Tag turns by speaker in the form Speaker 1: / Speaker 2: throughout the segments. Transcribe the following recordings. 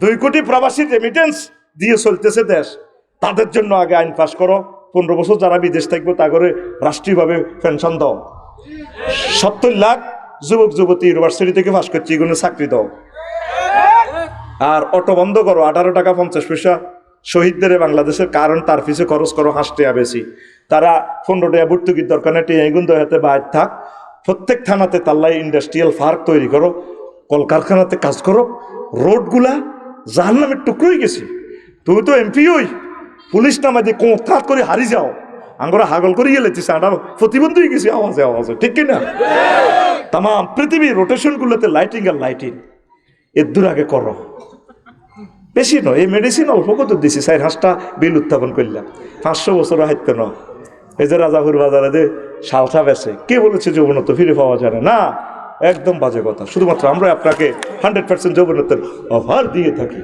Speaker 1: দুই কোটি প্রবাসী রেমিটেন্স দিয়ে চলতেছে দেশ। তাদের জন্য আগে আইন পাশ করো। পনেরো বছর যারা বিদেশ থাকবে, তা করে রাষ্ট্রীয়ভাবে পেনশন দাও। সত্তর লাখ যুবক, যুবতী ইউনিভার্সিটি থেকে পাশ করছে, এগুলো চাকরি দাও। আর অটো বন্ধ করো, আঠারো টাকা পঞ্চাশ পয়সা। শহীদদের বাংলাদেশের কারণ, তার পিছে খরচ করো হাঁস টিয়া বেশি। তারা পনেরো টাকা ভর্তুকির দরকার নেই এগুন হাতে বাইর থাক। প্রত্যেক থানাতে তাল্লাই ইন্ডাস্ট্রিয়াল পার্ক তৈরি করো, কলকারখানাতে কাজ করো। রোডগুলা জাহান নামের টুকরোই গেছি। তুমি তো এমপি হই, পুলিশ নামা দিয়ে কোঁত করে হারি যাও। আঙ্গরা হাগল করে গেলে আটা প্রতিবন্ধী হয়ে গেছি আওয়াজে আওয়াজে, ঠিক কিনা? তাম পৃথিবীর রোটেশনগুলোতে লাইটিং আর লাইটিং এর দূর আগে করো। বেশি নয়, এই মেডিসিন অল্প কত দিছি, চার হাঁসটা বিল উত্থাপন করলাম। পাঁচশো বছর হাইতে ন এই যে রাজাপুর বাজারে যে শালসা বেছে কে বলেছে যৌবনত্ব ফিরে পাওয়া যায় না? একদম বাজে কথা। শুধুমাত্র আমরা আপনাকে হান্ড্রেড পার্সেন্ট যৌবনত্বের অফার দিয়ে থাকি।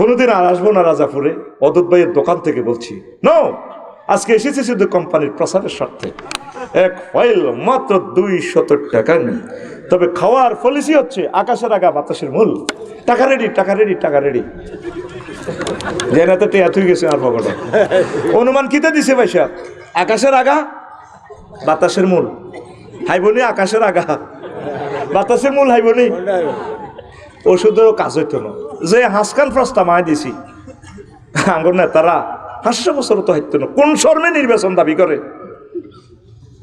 Speaker 1: কোনোদিন আর আসব না রাজাপুরে, অদূত ভাইয়ের দোকান থেকে বলছি। নো আজকে এসেছি শুধু কোম্পানির প্রসারের স্বার্থে। এক ফাইল মাত্র দুই শত টাকা নেই তবে খাওয়ার পলিসি হচ্ছে আকাশের আগা বাতাসের মূল। টাকা রেডি টাকা রেডি টাকা রেডি জেনাতে টেয়া তুই গেছে আর পকেটে অনুমান কিতে দিছে পয়সা আকাশের আগা বাতাসের মূল। হাইবনি, আকাশের আগা। বাতাসের মূল হাইবনি। ওষুধেরও কাজ হইতো না। যে হাসকান প্রস্তাব মায় দিছি আঙ্গুর নেতারা পাঁচশো বছর তো হইতো না। কোন শর্মে নির্বাচন দাবি করে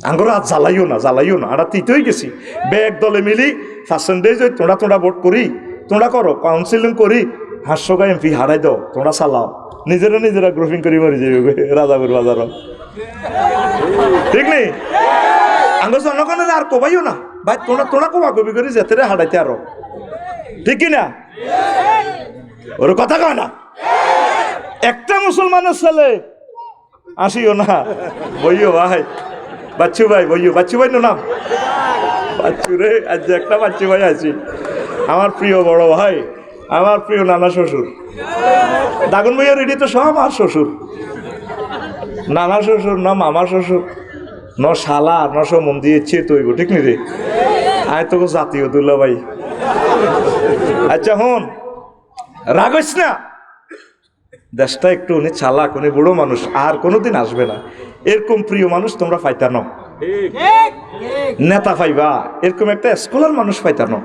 Speaker 1: আঙ্গুর আর জ্বালাইও না জ্বালাইও না। আমরা তিতেই গেছি। ব্যাগ দলে মিলি পার্সেন্টেজ ওই তোমরা তোমরা ভোট করি তোমরা করো কাউন্সিলিং করি হাস্যকা এমপি হারাই দাও তোমরা চালাও। নিজেরা নিজেরা গ্রুপিং করে মরে যাবে রাজাপুর বাজার ঠিক নেই আঙ্গুর জনগণের আর কবাইও না। ভাই তোমরা তোমরা কবা কবি করি যেতে হারাইতে আরও ঠিক কি না? ওর কথা কয় না? একটা মুসলমানের ছেলে। আসিও না। বইও ভাই। বাচ্চু ভাই, বইও। বাচ্চু ভাই নাম? বাচ্চু রে, আজ একটা বাচ্চু ভাই আছি। আমার প্রিয় বড় ভাই, আমার প্রিয় নানা শ্বশুর। দাগুন ভাইয়া রেডি তো সব আমার শ্বশুর। নানা শ্বশুর না মামা শ্বশুর। ন শালা ন সব মন দিয়ে ইচ্ছে তৈব ঠিক নি রে আয় তোকে জাতীয় দুল্লা ভাই। আচ্ছা হন। রাগস না? দেশটা একটু উনি চালাক, উনি বুড়ো মানুষ, আর কোনোদিন আসবে না। এরকম প্রিয় মানুষ তোমরা পাইতানো নেতা পাইবা এরকম একটা স্কলার মানুষ পাইতানো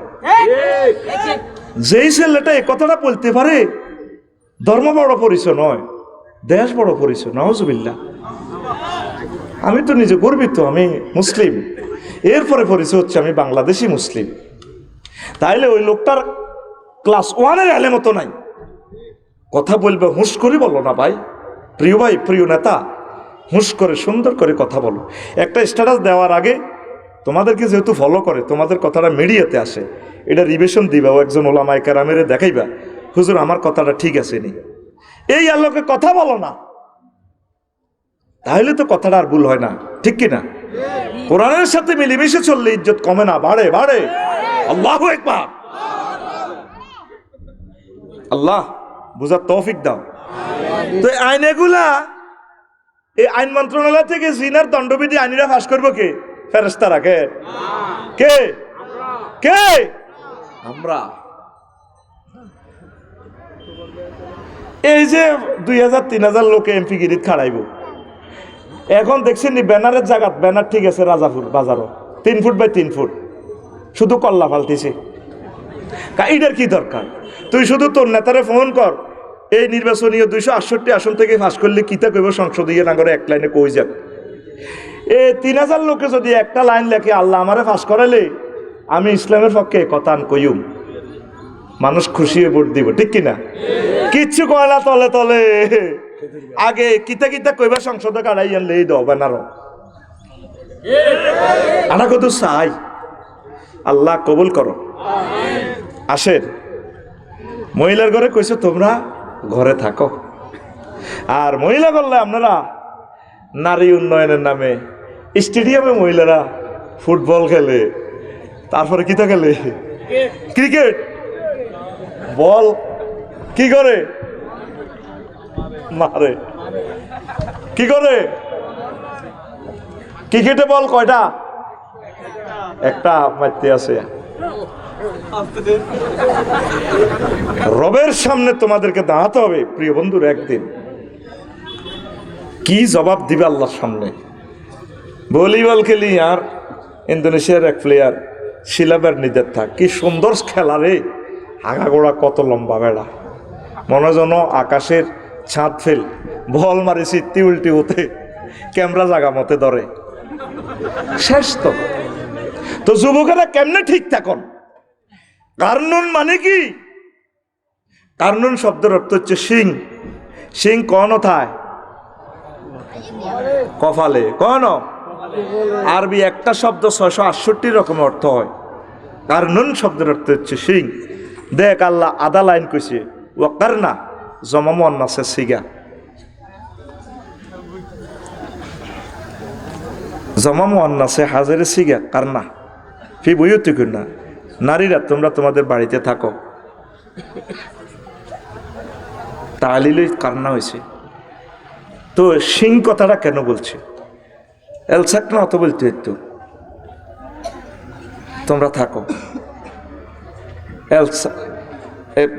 Speaker 1: যেই ছেলেটা এ কথাটা বলতে পারে, ধর্ম বড় পরিচয় নয়, দেশ বড় পরিচয় নওয়াজবিল্লা আমি তো নিজে গর্বিত, আমি মুসলিম। এরপরে পরিচয় হচ্ছে আমি বাংলাদেশি মুসলিম। তাইলে ওই লোকটার ক্লাস ওয়ানের এলে মতো নাই। কথা বলবে, হুঁশ করে বলো না ভাই। প্রিয় ভাই, প্রিয় নেতা, হুঁশ করে, সুন্দর করে কথা বলো। একটা স্ট্যাটাস দেওয়ার আগে তোমাদেরকে যেহেতু ফলো করে, তোমাদের কথাটা মিডিয়াতে আসে। এটা রিভিশন দিবা, ও একজন ওলামায় কারামেরে দেখাইবা। হুজুর, আমার কথাটা ঠিক আছে নি। এই আলোকে কথা বলো না। তাহলে তো কথাটা আর ভুল হয় না। ঠিক কি না? কোরআনের সাথে মিলেমিশে চললে ইজ্জত কমে না। বাড়ে বাড়ে। আল্লাহ একবার আল্লাহ বুঝার তৌফিক দাও। তো এই আইন এগুলা এই আইন মন্ত্রণালয় থেকে জিনার দণ্ডবিধি আইনিরা ফাঁস করব কে? ফেরেস্তারা কে? কে? কে? আমরা। এই যে দুই হাজার তিন হাজার লোকে এমপি গিরিত খাড়াইব। এখন দেখছেন নি ব্যানারের জায়গা, ব্যানার ঠিক আছে রাজাপুর বাজারও। তিন ফুট বাই তিন ফুট। শুধু কল্লা ফালতিছে। এইটার কি দরকার? তুই শুধু তোর নেতারে ফোন কর, এই নির্বাচনীয় দুইশো আটষট্টি আসন থেকে ফাঁস করলে কিতা কইব সংসদীয় নাগরে এক লাইনে কই যাক এ, তিন হাজার লোকে যদি একটা লাইন লেখে, আল্লাহ আমারে ফাঁস করালে আমি ইসলামের পক্ষে কথা কইম মানুষ খুশি হয়ে ভোট দিব, ঠিক কিনা? কিচ্ছু কয় না তলে তলে। আগে কিতা কিতা কইবা সংসদে কাড়াই আনলে এই দাও আনা কত চাই। আল্লাহ কবুল করো। আসেন। মহিলার ঘরে কইছো তোমরা ঘরে থাকো। আর মহিলা করলে আপনারা নারী উন্নয়নের নামে স্টেডিয়ামে মহিলারা ফুটবল খেলে তারপরে কিতা খেলে? ক্রিকেট। বল কি করে? মারে কি করে? ক্রিকেটে বল কয়টা? একটা মারতে আছে। রবের সামনে তোমাদেরকে দাঁড়াতে হবে, প্রিয় বন্ধুর, একদিন। কি জবাব দিবে আল্লাহর সামনে? ভলিবল খেলি আর ইন্দোনেশিয়ার এক প্লেয়ার শিলাবের নিজের থাক। কি সুন্দর খেলা রে। আগাগোড়া কত লম্বা বেড়া। মনে যেন আকাশের ছাদ ফেল, বল মারি সিট্টি উল্টি হতে ক্যামেরা জাগা মতে ধরে। শেষ তো। তো যুবকেরা কেমনে ঠিক থাকুন? কারনুন মানে কি? কারনুন শব্দের অর্থ হচ্ছে সিং সিং কন থায়? কফালে কন? আরবি একটা শব্দ ছয়শো আটষট্টি রকম অর্থ হয়। কারনুন শব্দের অর্থ হচ্ছে সিং দেখ আল্লাহ আদা লাইন কইছে ও কারনা। জমাম অন্নাসে সিগা জমাম অন্নাসে হাজারে সিগা কারনা? ফি বইও তুই না নারীরা, তোমরা তোমাদের বাড়িতে থাকো। তালিলই কান্না হয়েছে তো সিং কথাটা কেন বলছে? এলসাক না অত বলতে একটু তোমরা থাকো। এলসা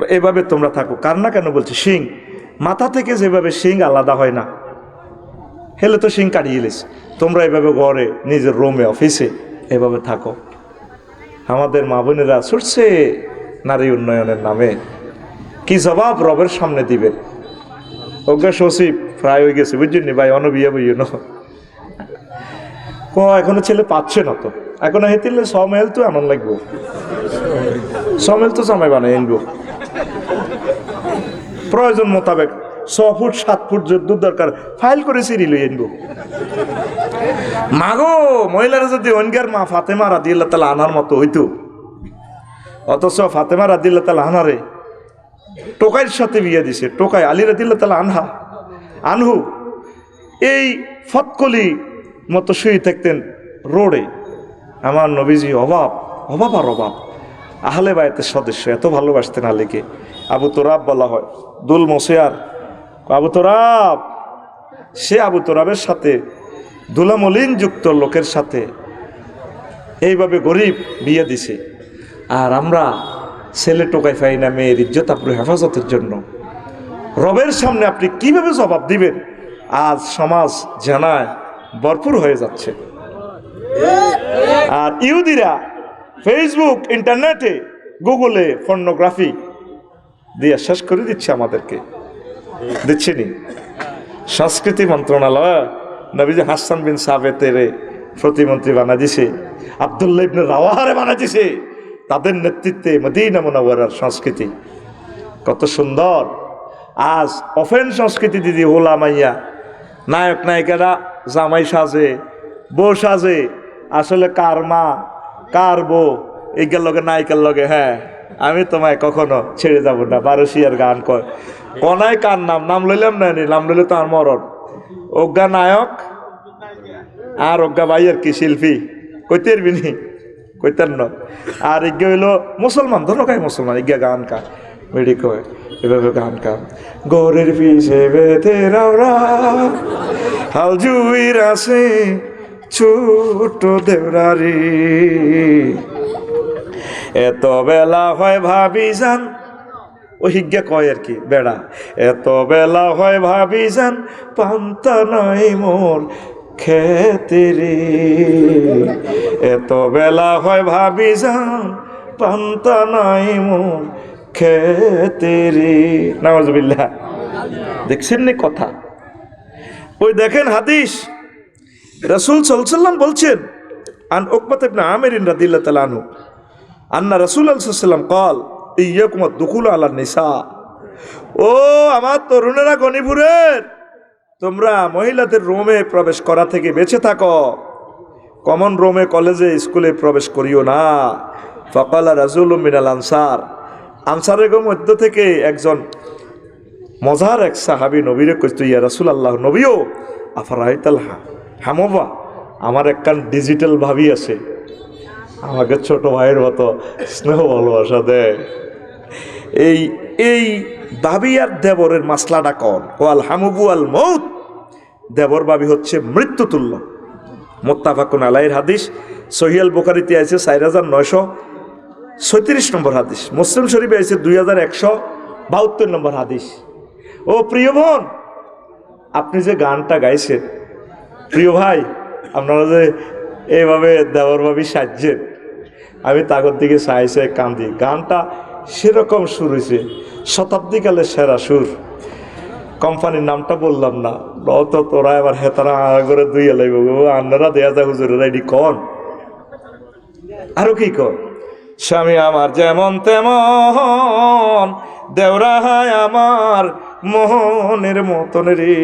Speaker 1: এভাবে তোমরা থাকো। কার না কেন বলছে? শিং। মাথা থেকে যেভাবে শিং আলাদা হয় না। হেলে তো শিং কাটিয়ে এলিস তোমরা এভাবে ঘরে, নিজের রুমে, অফিসে এভাবে থাকো। আমাদের মা বোনেরা ছুটছে নারী উন্নয়নের নামে। কি জবাব রবের সামনে দিবে? অজ্ঞা সচিব, প্রায় হয়ে গেছে, বুঝছেন নি? ভাই অনবিয়া বইয় ন এখনও ছেলে পাচ্ছে না তো। এখন হেতিলে ছ মেল তো এমন লাগবো। ছ মেল তো জামাই বানাই আনব। প্রয়োজন মোতাবেক ছ ফুট, সাত ফুট যদ্দূর দরকার ফাইল করে সিঁড়ি লই আনব। মাগো, মহিলারা যদি অনগার মা ফাতেমা রাদিয়াল্লাহ তালা আনার মতো হইতো, অথচ ফাতেমা রাদিয়াল্লাহ তালা আনারে টোকাইয়ের সাথে বিয়ে দিছে। টোকাই আলী রাদিল্লা তালা আনহা, আনহু, এই ফতকলি মতো শুয়ে থাকতেন রোডে। আমার নবীজি অভাব অভাব আর অভাব। আহলে বায়তের সদস্য এত ভালোবাসতেন আলীকে। আবু তোরাব বলা হয়। দুল মোসিয়ার। আবু তোরাব, সে আবু তোরাবের সাথে, দুলামলিন যুক্ত লোকের সাথে এইভাবে গরিব বিয়ে দিছে। আর আমরা ছেলে টোকাই পাই না, মেয়ের ইজ্জত আপনার হেফাজতের জন্য। রবের সামনে আপনি কীভাবে জবাব দিবেন? আজ সমাজ জানায় ভরপুর হয়ে যাচ্ছে। আর ইহুদিরা ফেসবুক ইন্টারনেটে গুগলে ফর্নোগ্রাফি দিয়ে শেষ করে দিচ্ছে আমাদেরকে। দিচ্ছে নি? সংস্কৃতি মন্ত্রণালয়, নবীজি হাসান বিন সাবেতের প্রতিমন্ত্রী বানা দিছে আবদুল্লাহ ইবনে রাওয়াহারে বানা দিছে তাদের নেতৃত্বে মদিনা মুনাওয়ারার সংস্কৃতি। কত সুন্দর। আজ অফেন সংস্কৃতি দিদি হোলা মাইয়া। নায়ক নায়িকারা জামাই সাজে, বউ সাজে। আসলে কার মা, কার বউ এইগুলোর লগে নায়িকার লগে হ্যাঁ। আমি তোমায় কখনো ছেড়ে যাব না। বারোশিয়ার গান কয়। কনায় কার নাম? নাম লইলাম না নি, নাম লইলে তো আর মরণ। অজ্ঞা নায়ক আর অজ্ঞা ভাই আর কি শিল্পী? কইতে পারবি নি? কইতেন না। আর ইজ্ঞা হইল মুসলমান ধরো কাই মুসলমান? ইজ্ঞা গান কা মেডি কয় এভাবে গান কা গরের পিছে বেঁধে রাওরা আছে ছোট দেওরারি এত বেলা হয় ভাবি যান। ও কয় আর কি, বেড়া। এত বেলা হয় ভাবি যান, পান্তা নাই মোর খেতে রে এত বেলা হয় ভাবি যান, পান্তা নাই মোর খেতে রে নওয়াজবিল্লাহ দেখছেন নি কথা? ওই দেখেন হাদিস। রসুল সাল্লাম বলছেন, আন ওকবাত ইবনে আমিরিন রাদিয়াল্লাহু তাআলা আনহু। আন্না রসুল সাল্লাম কল ইয়াকুম দুকুল আলা নিসা। ও আমার তরুণেরা গণিপুরের, তোমরা মহিলাদের রোমে প্রবেশ করা থেকে বেঁচে থাকো। কমন রোমে কলেজে, স্কুলে প্রবেশ করিও না। ফকালা রাজুল মিনাল আনসার। আনসারের মধ্য থেকে একজন মজার এক সাহাবি নবীরে কইতো ইয়া রাসুল আল্লাহ নবীও, আফারাইতাল হামবা আমার একখান ডিজিটাল ভাবি আছে। আমাকে ছোট ভাইয়ের মতো স্নেহ ভালোবাসা দেয়। এই এই ভাবি আর দেবরের মাসলাটা কন? ও আল হামুবু আল মৌত দেবর ভাবি হচ্ছে মৃত্যুতুল্য। মোত্তাফাকুন আলাইয়ের হাদিস সহিয়াল বোকারিতে আছে চার হাজার নয়শো ছত্রিশ নম্বর হাদিস, মুসলিম শরীফে আছে দুই হাজার একশো বাহাত্তর নম্বর হাদিস। ও প্রিয় বোন, আপনি যে গানটা গাইছেন, প্রিয় ভাই, আপনারা যে এইভাবে দেওয়ার ভাবি সাজছেন আমি তাগর দিকে চাই চাই কান্দি। গানটা সেরকম সুর হয়েছে শতাব্দীকালের সেরা সুর। কোম্পানির নামটা বললাম না। তো তোরা এবার হেতারা করে দুই এলাইব আন্নারা দেয়া যায় হুজুরের আইডি কন। আরও কি কর স্বামী আমার যেমন তেমন, দেওরা হয় আমার মোহনের মতন রে।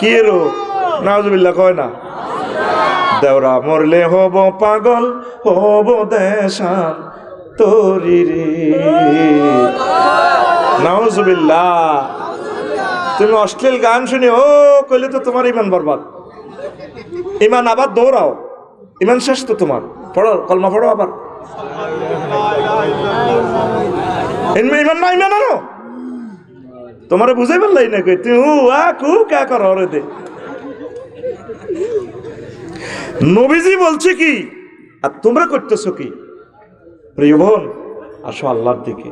Speaker 1: কি রো নাজবিল্লা কয় না? দেওরা মরলে হব পাগল, হব দেশান তোরি রে। তুমি অশ্লীল গান শুনি, ও কইলে তো তোমার ইমান বরবাদ। ইমান আবার দৌড়াও ইমান শেষ তো তোমার। পড়ো কলমা পড়ো আবার। ইমান না ইমান আনো। তোমারে বুঝাই পারলাই না কই তুই উ আ কু কা কর রে দে। নবীজি বলছে কি, আর তোমরা করতেছো কি? প্রিয় বোন, আসো আল্লাহর দিকে।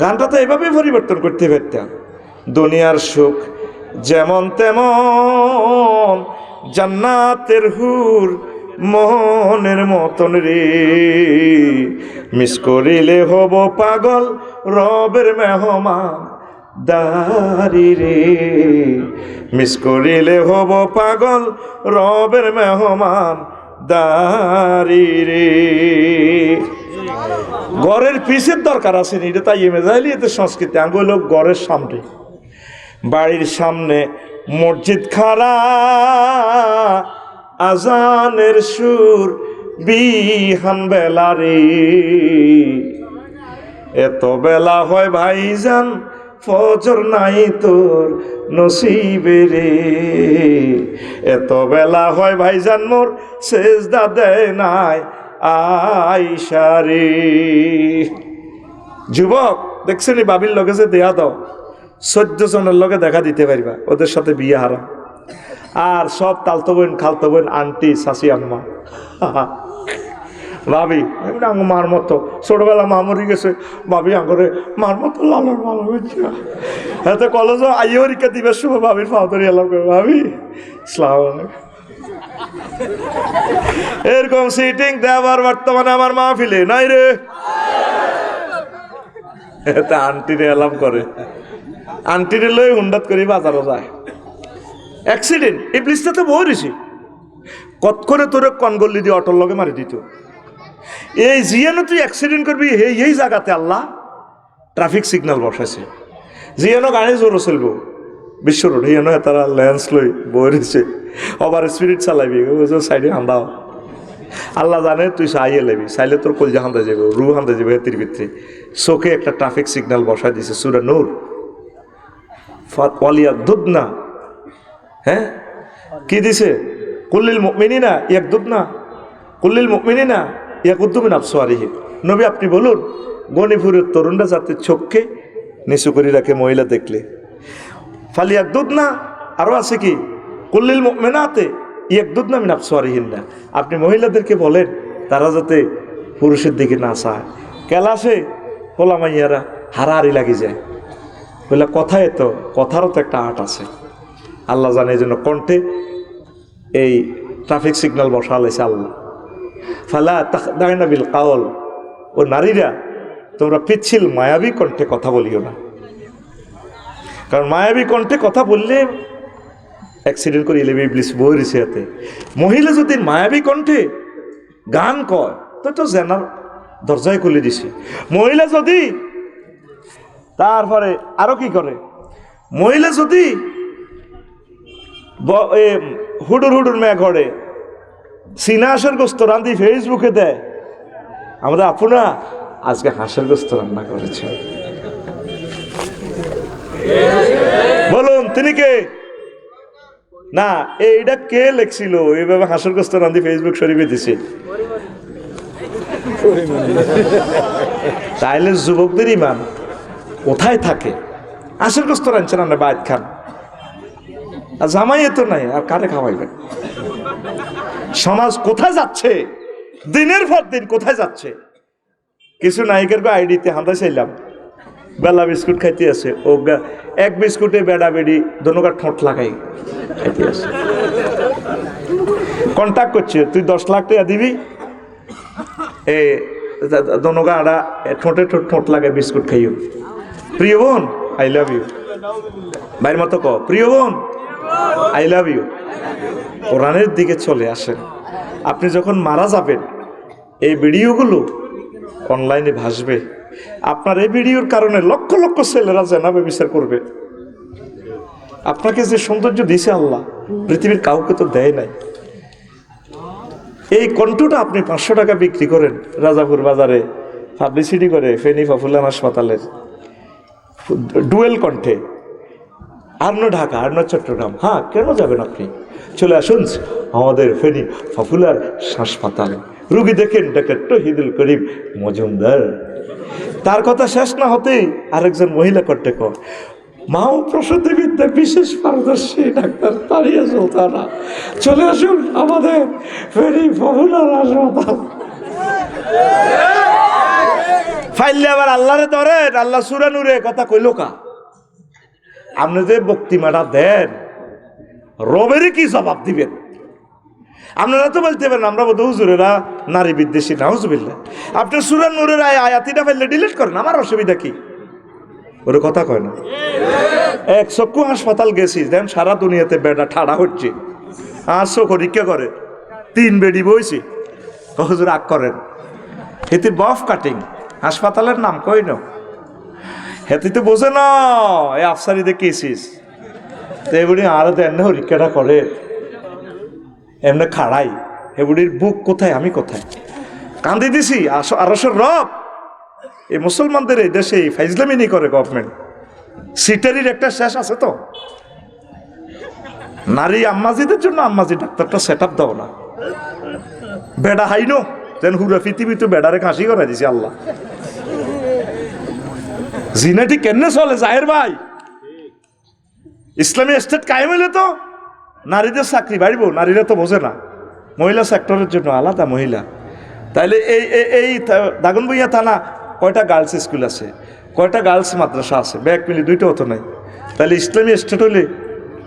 Speaker 1: গানটা তো এভাবে পরিবর্তন করতে পারতাম। দুনিয়ার সুখ যেমন তেমন, জান্নাতের হুর মনের মতন রে। মিস করিলে হব পাগল রবের মেহমান দারি রে। মিস করিলে হব পাগল, রবের মেহমান দারি রে। গড়ের পিসের দরকার আছে নি, এটা তাই মেজাইলি এতে সংস্কৃতি। আমি হলো গড়ের সামনে। বাড়ির সামনে মসজিদ খারা আজানের সুর বিহান বেলা রে। এত বেলা হয় ভাইজান ফজর নাই তোর নসিবে রে। এত বেলা হয় ভাইজান মোর, সেজদা দেয় নাই আইসারে যুবক, দেখছেন বাবির লগে যে দেয়া দাও চোদ্দ জনের লগে দেখা দিতে পারিবা, ওদের সাথে বিয়ে হারা আর সব তালতো বোন খালতো আন্টি শাশি আম্মা। ভাবি আঙ্গ মার মতো। ছোটবেলা মা মরি গেছে। ভাবি, আঙ্গরে, মার মতো লালন মালন হচ্ছে এতে কলেজ আইয়রিকা দিবের সময় ভাবির ফাউদারি এলাম করে ভাবি ইসলাম এরকম সিটিং দেওয়ার বর্তমানে আমার মাহফিলে নাই রে। এতে আন্টিরে এলাম করে। আন্টিরে লই হুন্ডাত করি বাজারও যায়। অ্যাক্সিডেন্ট এই তো বই রয়েছে। কত করে তোরে কনগল্লি দিয়ে অটোর লগে মারি দিত? এই জিয়ানো তুই অ্যাক্সিডেন্ট করবি, এই এই জায়গাতে আল্লাহ ট্রাফিক সিগন্যাল বসাইছে। জিয়ানো গাড়ি জোরো চলবো। বিশ্ব রোড হিয়ানো তারা লেন্স লই বই রয়েছে। ওভার স্পিরিট চালাবি সাইডে হান্দাও। আল্লাহ জানে তুই চাইয়ে লেবি চাইলে তোর কলজা হান্দা যাবে রু হান্দা যাবে এতির ভিতরে চোখে একটা ট্রাফিক সিগন্যাল বসাই দিছে সুরা নূর। ওয়ালিয়া দুধ না হ্যাঁ? কি দিছে? কুল্লিল মিনি না ইয়াক দুধ না কুল্লিল মিনি না ইয়াক উদ্দুমিন আফসোয়ারিহি নবী আপনি বলুন গণিপুরের তরুণরা যাতে চোখকে নিচু করে রাখে, মহিলা দেখলে। ফালিয়াক দুধ না আরও আছে কি? কুল্লিল মেনাতে দুধ না মিন আফসোয়ারিহীন না আপনি মহিলাদেরকে বলেন, তারা যাতে পুরুষের দিকে না চায়। কেলাসে হোলা মাইয়ারা হারাহারি লাগি যায়। বলে, কথায় তো, কথারও তো একটা আর্ট আছে। আল্লাহ জানে এই জন্য কণ্ঠে এই ট্রাফিক সিগন্যাল বসা আল্লাহ। ফালা তাহদাইনা বিল কাওল। ও নারীরা, তোমরা পিচ্ছিল মায়াবী কণ্ঠে কথা বলিও না। কারণ মায়াবী কণ্ঠে কথা বললে অ্যাক্সিডেন্ট করে ইলেবি ইবলিস বই রয়েছে এতে। মহিলা যদি মায়াবী কণ্ঠে গান কয়, তো তো জেনার দরজায় খুলে দিছে। মহিলা যদি তারপরে আরও কি করে? মহিলা যদি হুডুর হুডুর মেয়ে ঘরে সিনা হাঁসের গোস্ত রান্ধি ফেসবুকে দেয়। আমরা আপুনা আজকে হাঁসের গোস্ত রান্না করেছে। বলুন, তিনি কে? না, এইটা কে লেখছিল? এইভাবে হাঁসের গোস্ত রান্ধি ফেসবুক শরীফে দিছে। তাইলে যুবকদের ইমান কোথায় থাকে? হাঁসের গোস্ত রাঁধছেন আমরা বাইত খান আর জামাই তো নাই, আর কারে খাওয়াইবেন? সমাজ কোথায় যাচ্ছে? দিনের পর দিন কোথায় যাচ্ছে? কিছু নায়িকের আইডিতে হাঁদা চাইলাম। বেলা বিস্কুট খাইতে আছে। ও এক বিস্কুটে বেড়া বেড়ি দোনোকার ঠোঁট লাগাই খাইতে আছে। কন্ট্যাক্ট করছে। তুই দশ লাখ টাকা দিবি? এ দোনোগা আড়া ঠোঁটে ঠোঁট ঠোঁট লাগাই বিস্কুট খাইও। প্রিয় বোন আই লাভ ইউ ভাইয়ের মতো ক প্রিয় বোন আই লাভ ইউ। কোরআনের দিকে চলে আসেন। আপনি যখন মারা যাবেন, এই ভিডিওগুলো অনলাইনে ভাসবে। আপনার এই ভিডিওর কারণে লক্ষ লক্ষ ছেলেরা জানাবে বিচার করবে। আপনাকে যে সৌন্দর্য দিয়েছে আল্লাহ, পৃথিবীর কাউকে তো দেয় নাই। এই কণ্ঠটা আপনি পাঁচশো টাকা বিক্রি করেন রাজাপুর বাজারে পাবলিসিটি করে ফেনী ফাফুল্লান হাসপাতালের। ডুয়েল কণ্ঠে। আর্ন ঢাকা আর্ন চট্টগ্রাম। হ্যাঁ কেন যাবেন আপনি? চলে আসুন আমাদের ফেনী পপুলার হাসপাতালে। রুগী দেখেন ডাক্তার তহিদুল করিম মজুমদার। তার কথা শেষ না হতেই আরেকজন মহিলা করতে কর মা ও প্রসূতি বিদ্যা বিশেষ পারদর্শী ডাক্তার তারিয়া সুলতানা। চলে আসুন আমাদের ফেনী পপুলার হাসপাতাল। ফাইলে আবার আল্লাহরে ধরেন, আল্লাহ সুরানুরে কথা কইল কা? আপনি যে বক্তিমাটা দেন, রবেরই কি জবাব দিবেন? আপনারা তো বলতে পারেন, আমরা বোধ হুজুরেরা নারী বিদ্বেষী না হুজুবিল্লা আপনি সুরান নুরের আয় আয়াতিটা ফেললে ডিলিট করেন, আমার অসুবিধা কি? ওর কথা কয় না। এক চক্ষু হাসপাতাল গেছি, দেন সারা দুনিয়াতে বেডা ঠাড়া হচ্ছে। আর চোখ পরীক্ষা করে, তিন বেডি বইছি। হুজুর, আগ করেন। হেতে বফ কাটিং। হাসপাতালের নাম কই না হেতে তো বোঝে না। এই আফসারিতে কেসিস তো এগুলি আরও তো এমনি পরীক্ষাটা করে। এমনি খাড়াই। এগুলির বুক কোথায়, আমি কোথায়? কান্দি দিছি আরসের রব। এই মুসলমানদের এই দেশে ফাইজলামিনি করে গভর্নমেন্ট সিটারির একটা শেষ আছে তো। নারী আম্মাজিদের জন্য আম্মাজি ডাক্তারটা সেট আপ দাও না। বেড়া হাইনো, যেন হুরা পৃথিবী তো বেড়ারে কাশি করে দিছে আল্লাহ। জিনাটি কেন চলে জাহের ভাই? ইসলামী স্টেট কায়েম হইলে তো নারীদের চাকরি বাড়িব নারীরা তো বোঝে না। মহিলা সেক্টরের জন্য আলাদা মহিলা। তাইলে এই এই- থা- থানা কয়টা গার্লস স্কুল আছে? কয়টা গার্লস মাদ্রাসা আছে? ব্যাগ মিলি দুইটা হতো নাই। তাহলে ইসলামী স্টেট হইলে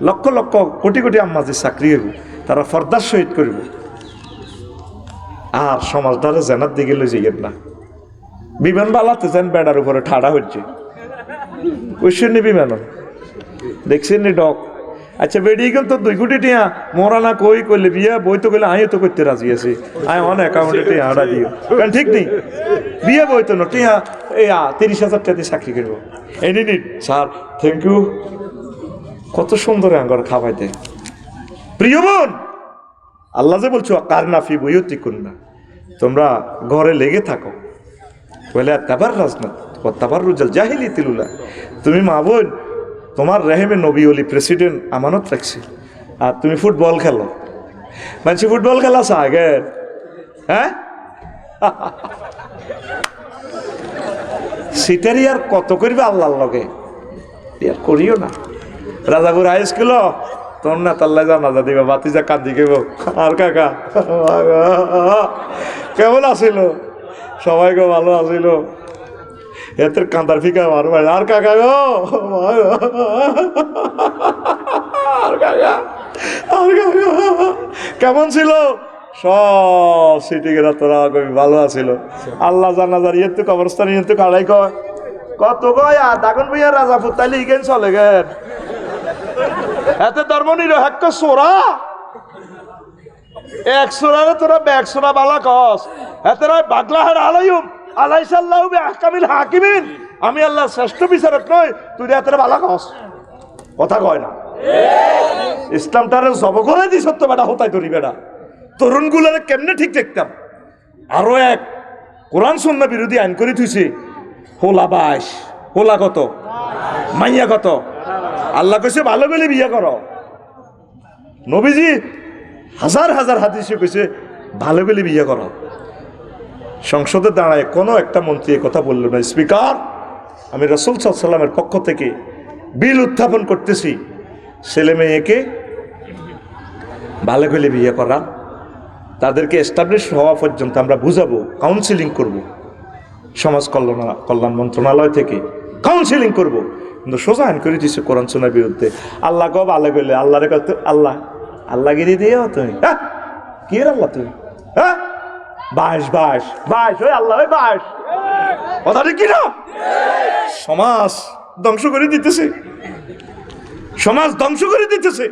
Speaker 1: লক্ষ লক্ষ কোটি কোটি আম্মাদের চাকরি হইব, তারা ফর্দার সহিত করব। আর সমাজটারে জেনার দিকে লই যাইয়েন না। বিমান বালাতে যেন বেড়ার উপরে ঠাড়া হচ্ছে। কোশ্চেন নি বিমান। দেখছেন নি ডক? আচ্ছা বেড়িয়ে গেল তো দুই কোটি টিয়া। মোরা না কই করলে বিয়া? বই তো করলে আমিও তো করতে রাজি আছি। আমি অন অ্যাকাউন্টে টিয়া আড়া দিও। কারণ ঠিক নেই। বিয়ে বই তো না, টিয়া, এই তিরিশ হাজার টাকা দিয়ে চাকরি করব। এনি নিট স্যার থ্যাংক ইউ কত সুন্দর আঙ্গর খাওয়াইতে। প্রিয় বোন, আল্লাহ যে বলছো কার নাফি বইও তিকুন না। তোমরা ঘরে লেগে থাকো। বলে তাবার রাজনাথ ও তাবার রুজাল জাহিলি তিলুলা। তুমি মা বোন, তোমার রেহেমে নবী অলি, প্রেসিডেন্ট আমানত রাখছি। আর তুমি ফুটবল খেলো। মানছি ফুটবল খেলা আগে? হ্যাঁ? সিটারি আর কত করবে আল্লাহর লগে? আর করিও না। রাজাপুর হাই স্কুল তোর না তাল্লা জানা দিবা বাতি যা কান্দি কেব আর কাকা? কেমন আছিল? সবাই গো ভালো আছিল এতের কান্দার ফিকা মার ভাই আর কাকা গো? আর কাকা? আর কেমন ছিল? সব সিটি গেলা তোরা কবি ভালো আছিল আল্লাহ জানা জানি এত কবরস্থান এত কাড়াই কয়। কত গয় আর দাগন ভাইয়া রাজা তাইলে ইগেন চলে গেন। এতে ধর্ম হেক্ক সোরা। এক সোরারে তোরা ব্যাগ বালা কস। এতে রায় বাগলা হার আলাইম আলাইসাল্লাহ বে আহকামিল হাকিমিন। আমি আল্লাহ শ্রেষ্ঠ বিচারক নই, তুই এত বালা কস। কথা কয় না। ইসলামটারে জব করে দি সত্য বেটা, হতাই ধরি বেটা। তরুণ গুলারে কেমনে ঠিক দেখতাম? আরও এক, কোরআন সন্না বিরোধী আইন করে থুইছে। হোলা বাইশ, হোলা কত? মাইয়া কত? আল্লাহ কইছে, ভালো বলে বিয়ে করো। নবীজি হাজার হাজার হাদিসে কইছে, ভালো বলে বিয়ে করো। সংসদে দাঁড়ায় কোনো একটা মন্ত্রী কথা বলল না। স্পিকার, আমি রসুল সাল্লামের পক্ষ থেকে বিল উত্থাপন করতেছি। ছেলে মেয়েকে ভালো করে বিয়ে করা, তাদেরকে এস্টাবলিশ হওয়া পর্যন্ত আমরা বুঝাবো কাউন্সিলিং করব। সমাজ কল্যাণ কল্যাণ মন্ত্রণালয় থেকে কাউন্সিলিং করব। কিন্তু সোজা আইন করে দিচ্ছে কোরআন সোনার বিরুদ্ধে। আল্লাহ কব আল্লাহ করলে আল্লাহরে আল্লাহ আল্লাহ গিরি দিও তুমি। হ্যাঁ? কি আল্লাহ তুমি? বাস বাস বাস ওই আল্লাহ, ওই বাস কথা ঠিক কি না? সমাজ ধ্বংস করে দিতেছে। সমাজ ধ্বংস করে দিতেছে।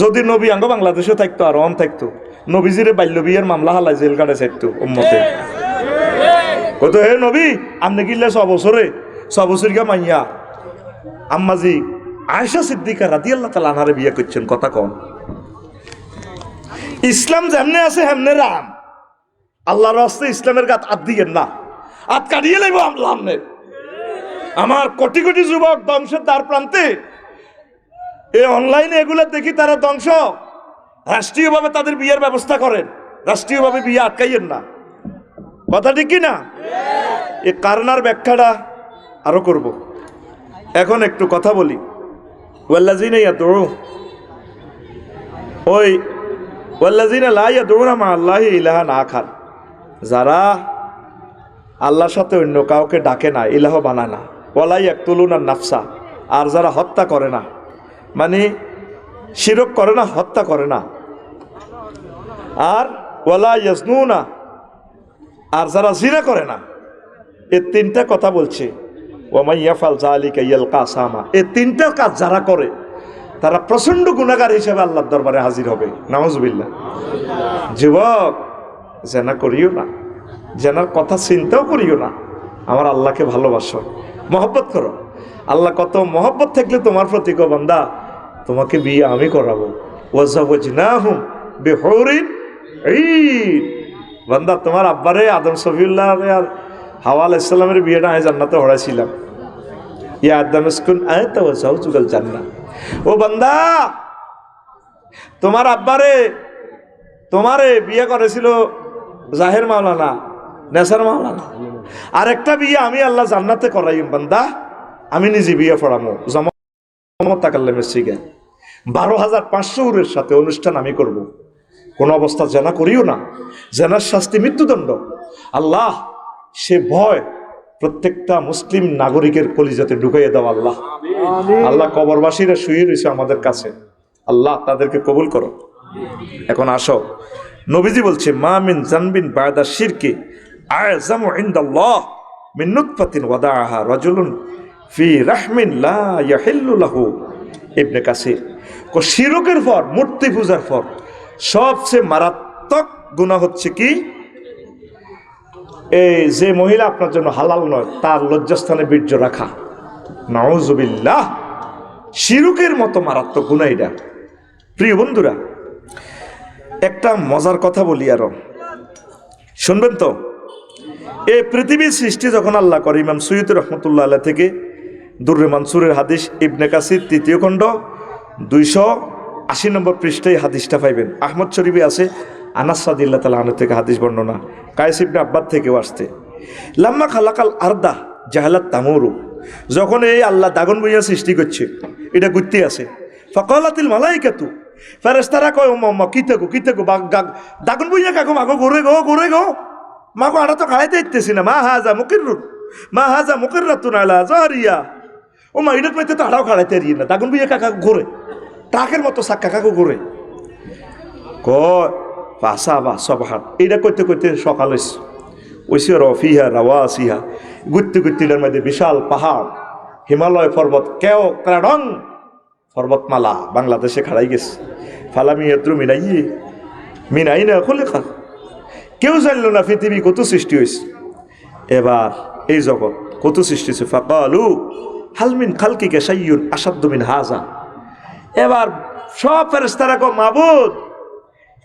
Speaker 1: যদি নবী আঙ্গ বাংলাদেশে থাকতো, আর অন থাকতো, নবীজিরে বাল্য বিয়ের মামলা হালাই জেল কাটে চাইতো উম্মতে। কত হে নবী আপনি কিনলে ছ বছরে, ছ বছর গা মাইয়া, আম্মাজি আয়সা সিদ্দিকা রাতি আল্লাহ তালা আনারে বিয়ে করছেন, কথা কন। ইসলাম যেমনে আছে হেমনে রাম। আল্লাহর রাস্তে ইসলামের গাত আত দিয়েন না। আত কাটিয়ে লাগবো আমনে আমার কোটি কোটি যুবক ধ্বংসের দ্বার প্রান্তে, এই অনলাইনে এগুলো দেখি তারা ধ্বংস। রাষ্ট্রীয়ভাবে তাদের বিয়ের ব্যবস্থা করেন। রাষ্ট্রীয়ভাবে বিয়ে আটকাইয়েন না। কথা ঠিক না এই কারনার ব্যাখ্যাটা আরও করব। এখন একটু কথা বলি। ওয়াল্লাজিনা ইয়াদউ ওই ওয়াল্লাজিনা লা ইয়াদউনা মা আল্লাহি ইলাহান আখার যারা আল্লাহর সাথে অন্য কাউকে ডাকে না, ইলাহ বানায় না। ওয়ালাই একতুলুনা নাফসা। আর যারা হত্যা করে না মানে শিরক করে না, হত্যা করে না। আর ওয়ালা ইয়াজনুনা। আর যারা জিনা করে না, এ তিনটা কথা বলছে। ওমাইয়াফাল জালিকা ইয়ালকা সামা। এই তিনটা কাজ যারা করে, তারা প্রচণ্ড গুণাগার হিসেবে আল্লাহর দরবারে হাজির হবে। নামাজবিল্লা যুবক, জেনা করিও না। জেনার কথা চিন্তাও করিও না। আমার আল্লাহকে ভালোবাসো। মহব্বত করো। আল্লাহ কত মহব্বত থাকলে তোমার প্রতি বান্দা, তোমাকে বিয়ে আমি করাবো। ওয়াজাবজনাহুম বিহরিন বান্দা, তোমার আব্বারে, আদম সফিউল্লাহ আর হাওয়া আলাইসাল্লামের বিয়েটা আমি জান্নাতে হড়াইছিলাম ইয়া আদম স্কুন আয় জান্না ও বান্দা, তোমার আব্বারে, তোমারে বিয়ে করেছিল জাহের মাওলানা, নেসার মাওলানা। আর একটা বিয়ে আমি আল্লাহ জান্নাতে করাইম বান্দা, আমি নিজে বিয়ে পড়ামো জমা তাকাল্লে মেসিগে বারো হাজার পাঁচশো উরের সাথে অনুষ্ঠান আমি করব। কোনো অবস্থা জেনা করিও না। জেনার শাস্তি মৃত্যুদণ্ড। আল্লাহ সে ভয় প্রত্যেকটা মুসলিম নাগরিকের কলিজাতে ঢুকাইয়ে দাও আল্লাহ। আল্লাহ কবরবাসীরা শুয়ে রয়েছে আমাদের কাছে। আল্লাহ তাদেরকে কবুল করো। এখন আসো। নবীজি বলছে মা মিন জানবিন বায়দা শিরকে আয়জামু ইনদাল্লাহ মিন নুতফাতিন ওয়াদাআহা রাজুলুন ফি রাহমিন লা ইয়াহিল্লু লাহু। ইবনে কাসির কো শিরকের পর মূর্তি পূজার পর সবচেয়ে মারাত্মক গুনাহ হচ্ছে কি? এই যে মহিলা আপনার জন্য হালাল নয়, তার লজ্জাস্থানে বীর্য রাখা। নওজুবিল্লাহ শিরুকের মতো মারাত্মক গুণা এটা। প্রিয় বন্ধুরা, একটা মজার কথা বলি আরও। শুনবেন তো? এই পৃথিবীর সৃষ্টি যখন আল্লাহ করে, ইমাম সৈয়দ রহমতুল্লাহ আল্লাহ থেকে দুর্রে মানসুরের হাদিস, ইবনে কাসির তৃতীয় খণ্ড দুইশো আশি নম্বর পৃষ্ঠায় হাদিসটা পাইবেন। আহমদ শরীফে আছে আনাস সাদিল্লা তালা আনু থেকে হাদিস বর্ণনা। কায়েস ইবনে আব্বাদ থেকেও আসতে লাম্মা খালাকাল আর্দা জাহালাত তামুরু। যখন এই আল্লাহ দাগন বইয়া সৃষ্টি করছে, এটা গুত্তি আছে ফকলাতিল মালাইকাতু ফেরেস্তারা কয় মম্মা কি থাকো কি থাকো দাগন বইয়া কাকো, মাগো, ঘুরে গো ঘুরে গো। মাগো, আটা তো খাইতে ইত্তেছি না। মা হাজা মুকির মা হাজা মুকির রাতুন আলা জারিয়া। ও মা ইডক পাইতে তো আড়াও খাড়াইতে রি না। দাগুন বইয়া কাকা ঘুরে টাকের মতো সাক কাকাকে ঘুরে। কয় বাসা বা সব হাট এইটা করতে করতে সকাল হয়েছে ওইসে রফিহা রাওয়া আসিহা ঘুরতে ঘুরতে এটার মধ্যে বিশাল পাহাড়, হিমালয় পর্বত, কেও ক্রাডং পর্বতমালা বাংলাদেশে খাড়াই গেছে। ফালামি এত্রু মিনাই মিনাই না খুলে খা কেউ জানল না পৃথিবী কত সৃষ্টি হয়েছে এবার এই জগৎ কত সৃষ্টি হয়েছে ফাকালু হালমিন খালকিকে সাইয়ুন আসাদ্দমিন হাজা। এবার সব ফেরেস্তারা কো মাবুদ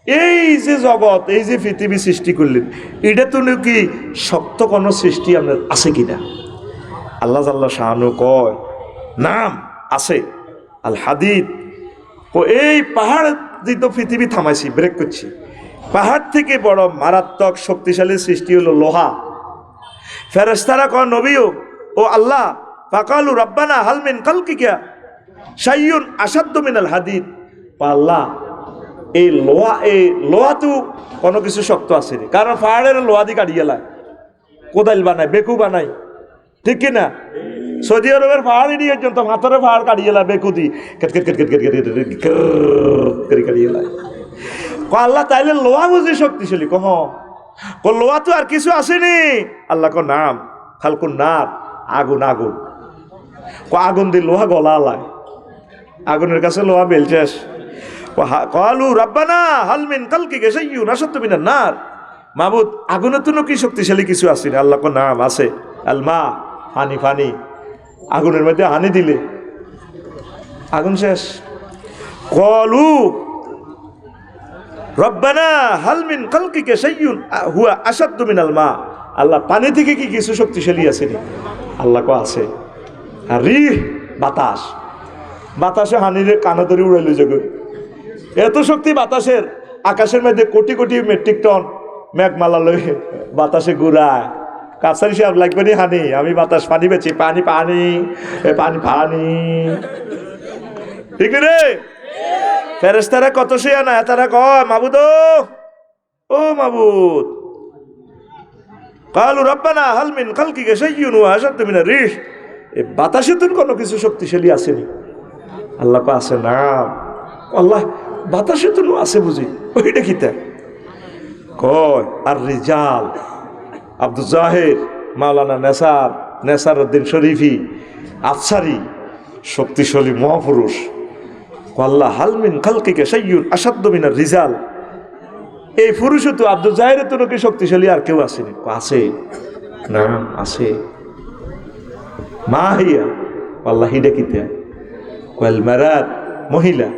Speaker 1: এই যে জগৎ, এই যে পৃথিবী সৃষ্টি করলেন, এটা তো নাকি শক্ত কোনো সৃষ্টি আপনার আছে কিনা আল্লাহ আল্লাহ শাহানু কয়, নাম আছে, আল হাদিদ। ও এই পাহাড় তো পৃথিবী থামাইছি ব্রেক করছি। পাহাড় থেকে বড় মারাত্মক শক্তিশালী সৃষ্টি হলো লোহা। ফেরেস্তারা কয়, নবীও, ও আল্লাহ, ফাকালু রব্বানা হালমিন কিয়া সাইয়ুন আসাদ্দ মিনাল হাদিদ। পা আল্লাহ এই লোহা, এই লোহাতেও কোনো কিছু শক্ত আছে কারণ পাহাড়ের লোহা দিয়ে কাটিয়ে লায় কোদাইল বানায়, বেকু বানায়। ঠিক কি না? সৌদি আরবের পাহাড় একজন, তো হাতরে পাহাড় কাটিয়ে লায় বেকু দি। কাটিয়ে লায় আল্লাহ তাইলে লোহা বুঝি শক্তিশালী, কহ। ক লোহা তো আর কিছু আসেনি আল্লাহ ক নাম, খালকুন নার আগুন আগুন। ক আগুন দিয়ে লোহা গলা লাগে আগুনের কাছে লোহা বেলচেস কলু হালমিন কি শক্তিশালী কিছু আছে না আল্লাহ নাম আছে। আলমা হানি ফানি। আগুনের মধ্যে হানি দিলে। আগুন শেষ। কলু রব্বানা হালমিন কালকিকে সাইয়ুন হুয়া আসাদ্দু মিনাল আল্লাহ পানি থেকে কি কিছু শক্তিশালী আছে নি আল্লাহ কো আছে। আর রি বাতাস। বাতাসে হানিরে কানা ধরে উড়াইল জগৎ এত শক্তি বাতাসের, আকাশের মধ্যে কোটি কোটি মেট্রিক টন মেঘমালা লই বাতাসে ঘুরায়। কাছারি সাহেব লাগবে নি হানি, আমি বাতাস পানি বেছি পানি পানি পানি পানি। ঠিক রে? ফেরেস্তারা কত সে না তারা কয়, মাবুদ, ও মাবুদ, কালু রব্বানা হালমিন খালকি গে সাইয়ুন ওয়া আশাদ্দু মিনা রিহ। এ বাতাসে তো কোনো কিছু শক্তিশালী আসেনি। আল্লাহ আছে না। আল্লাহ বাতাসে তো আছে বুঝি। ওইটা কি তা? কয়, আর রিজাল। আব্দুল জাহের মাওলানা নেসার নেসার উদ্দিন শরীফি, আফসারি, শক্তিশালী মহাপুরুষ। আল্লাহ হালমিন খালকিকে সাইয়ুন আসাদ্দ মিনার রিজাল। এই পুরুষও তো আব্দুল জাহের তো নাকি শক্তিশালী, আর কেউ আসেনি। আছে? না, আছে। মা হিয়া আল্লাহ হিডে কিতে কয়েল মেরাত মহিলা।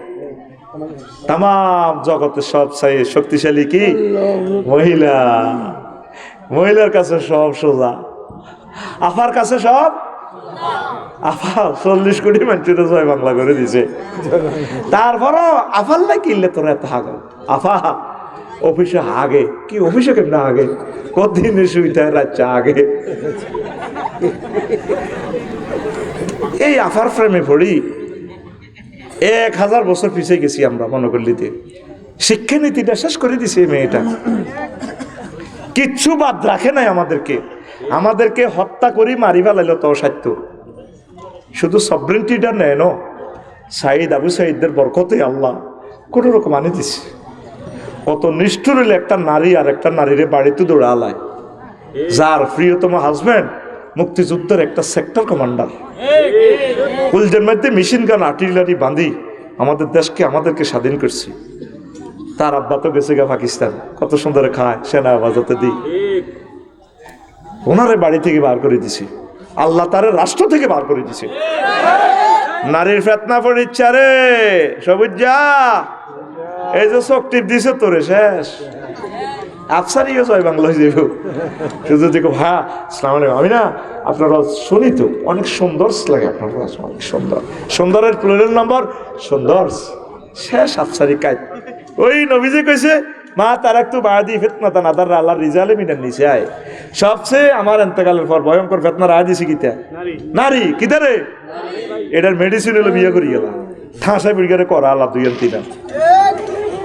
Speaker 1: তাম জগতের সব চাই, শক্তিশালী কি? মহিলা। মহিলার কাছে সব সোজা। আফার কাছে সব? আফা, চল্লিশ কোটি মানুষের জয় বাংলা করে দিছে। তারপরও আফার লাই কিনলে তোর এত হাগ? আফা, অফিসে হাগে। কি, অফিসে কেমন আগে কতদিনের সুবিধায় রাজ্যে আগে এই আফার ফ্রেমে পড়ি। এক হাজার বছর পিছিয়ে গেছি আমরা মনোকল্লিতে শিক্ষানীতিটা শেষ করে দিছে এই মেয়েটা। কিচ্ছু বাদ রাখে নাই আমাদেরকে। আমাদেরকে হত্যা করি মারি ফেলাইল তো সাহিত্য শুধু সবরেন্টিটা নেয় ন? সাইদ আবু সাইদদের বরকতে আল্লাহ। কোনো রকম আনি দিছে। কত নিষ্ঠুর একটা নারী আর একটা নারীরে বাড়িতে দৌড়ালায়। যার প্রিয়তম হাজব্যান্ড মুক্তিযুদ্ধের একটা সেক্টর কমান্ডার কুলজের মধ্যে মেশিন গান আর্টিলারি বাঁধি আমাদের দেশকে, আমাদেরকে স্বাধীন করছি। তার আব্বা তো গেছে গা পাকিস্তান। কত সুন্দর খায়, সেনা বাজাতে দিই। ওনারে বাড়ি থেকে বার করে দিছি। আল্লাহ তারে রাষ্ট্র থেকে বার করে দিছে। নারীর ফেতনা পড়িচ্ছা রে, সবুজ যা। এই যে টিপ দিছে তোরে, শেষ। আফসারিও জয় বাংলা হয়ে যাবে শুধু দেখো হ্যাঁ সালাম আলাইকুম। আমি না আপনারা শুনি তো অনেক সুন্দর লাগে আপনার অনেক সুন্দর। সুন্দরের প্লেনের নম্বর সুন্দর। শেষ আফসারি কাজ ওই নবীজে কইছে মা তার একটু বাড়ি ফেতনা তা নাদার আল্লাহ রিজালে মিনার নিচে আয়। সবচেয়ে আমার এতেকালের পর ভয়ঙ্কর ফেতনা রায় দিছে কিতা? নারী। কিতা রে? এটার মেডিসিন হলো বিয়ে করি গেলাম ঠাঁসায় বিড়িয়ে করা আল্লাহ দুই তিনা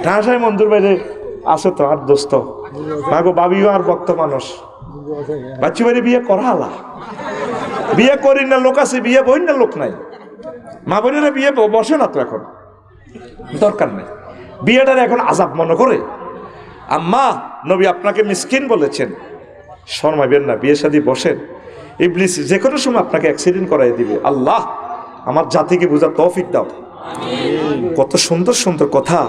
Speaker 1: ঠাঁসায় মন্দির বাইরে আছে তো আর দোস্ত। মাগো বাবিও আর ভক্ত মানুষ। বাচ্চি বাড়ি বিয়ে করা আলা। বিয়ে করি না, লোক আছে, বিয়ে বই না, লোক নাই। মা বোনেরা বিয়ে বসে না তো এখন। দরকার নেই। বিয়েটার এখন আজাব মনে করে। আম্মা, নবী আপনাকে মিসকিন বলেছেন। শর্মাবেন না, বিয়ে শাদী বসেন। ইবলিস যে কোনো সময় আপনাকে অ্যাক্সিডেন্ট করাই দিবে। আল্লাহ, আমার জাতিকে বোঝা তৌফিক দাও। কত সুন্দর সুন্দর কথা।